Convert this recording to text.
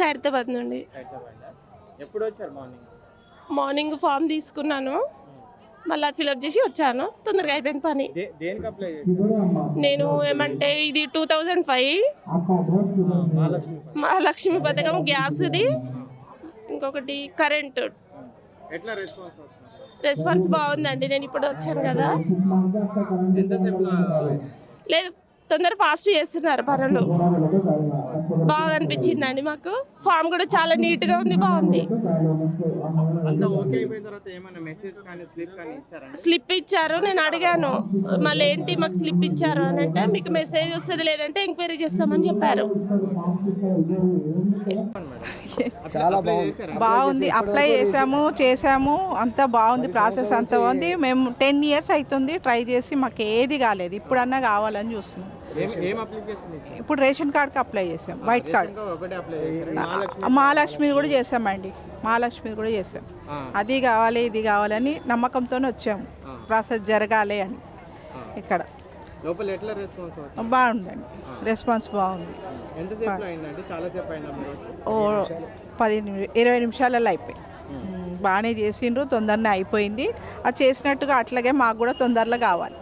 ఖైరతాబాద్ నుండి ఎప్పుడు వచ్చారు మార్నింగ్? మార్నింగ్ ఫామ్ తీసుకున్నాను. మళ్ళీ ఫిలప్ చేసి వచ్చాను. తొందరగా అయిపోయింది పని. నేను ఏమంటే ఇది టూ థౌజండ్ ఫైవ్. మహాలక్ష్మి పథకం గ్యాస్ది. ఇంకొకటి కరెంట్. రెస్పాన్స్ బాగుందండి. నేను ఇప్పుడు వచ్చాను కదా. లేదు తొందర ఫాస్ట్ చేస్తున్నారు పనులు బాగా అనిపించిందండి మాకు. ఫామ్ కూడా చాలా నీట్గా ఉంది బాగుంది. స్లిప్ ఇచ్చారు? నేను అడిగాను. మళ్ళీ ఏంటి మాకు స్లిప్ ఇచ్చారు అని అంటే మీకు మెసేజ్ వస్తుంది లేదంటే ఎంక్వైరీ చేస్తామని చెప్పారు. చాలా బాగుంది. బాగుంది. అప్లై చేసాము చేసాము అంతా బాగుంది. ప్రాసెస్ అంతా బాగుంది. మేము టెన్ ఇయర్స్ అవుతుంది ట్రై చేసి మాకు ఏది కాలేదు. ఇప్పుడన్నా కావాలని చూస్తున్నాం. ఇప్పుడు రేషన్ కార్డ్కి అప్లై చేసాం. White card. ఇంకా ఒకటే అప్లై చేశారు? మహాలక్ష్మి కూడా చేసామండి. మహాలక్ష్మి కూడా చేసాం. అది కావాలి ఇది కావాలని నమ్మకంతోనే వచ్చాము ప్రాసెస్ జరగాలి అని ఇక్కడ. బాగుందండి. రెస్పాన్స్ బాగుంది. ఓ పది ఇరవై నిమిషాలలో అయిపోయి బాగానే చేసిండ్రు తొందరనే అయిపోయింది. అది చేసినట్టుగా అట్లాగే మాకు కూడా తొందరలో కావాలి.